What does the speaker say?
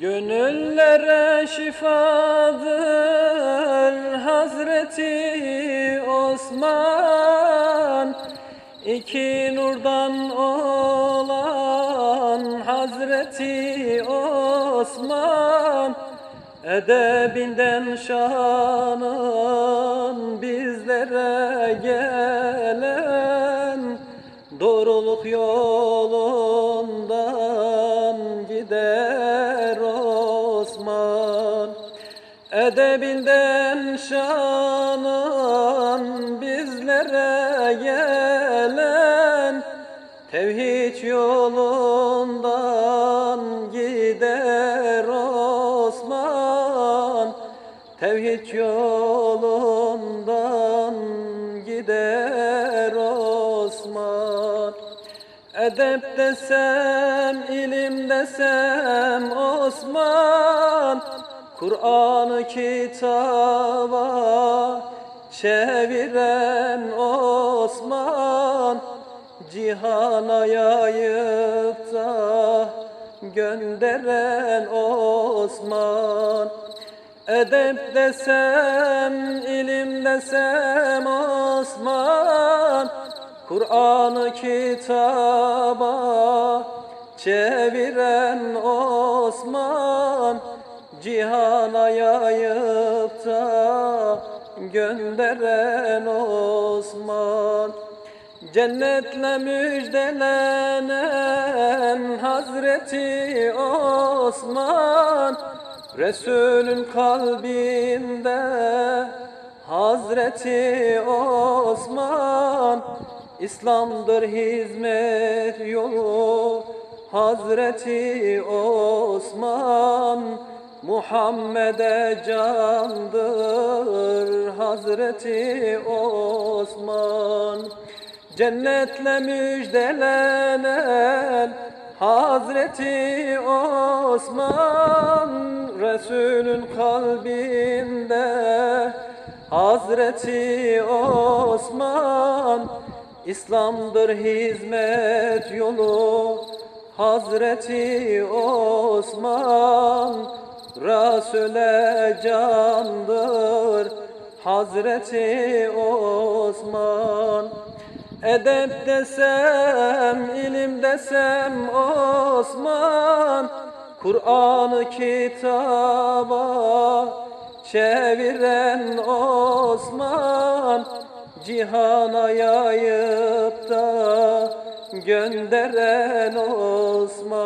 Gönüllere şifadır Hazreti Osman. İki nurdan olan Hazreti Osman. Edebinden şanın bizlere gelen Doğruluk yolundan gider Osman. Edebinden şanın bizlere gelen Tevhid yolundan gider Osman. Tevhid yolundan gider Osman Edep desem, ilim desem Osman Kur'an'ı kitaba çeviren Osman Cihana yayıp da gönderen Osman. Edep desem, ilim desem Osman Kur'an'ı kitaba çeviren Osman Cihana yayıp da gönderen Osman. Cennetle müjdelenen Hazreti Osman Resulün kalbinde Hazreti Osman İslam'dır hizmet yolu Hazreti Osman Muhammed'e candır Hazreti Osman. Cennetle müjdelenen Hazreti Osman Resulün kalbinde Hazreti Osman İslam'dır hizmet yolu Hazreti Osman. Resul'e candır Hazreti Osman. Edep desem, ilim desem Osman. Kur'an'ı kitaba çeviren Osman Cihana yayıp da gönderen Osman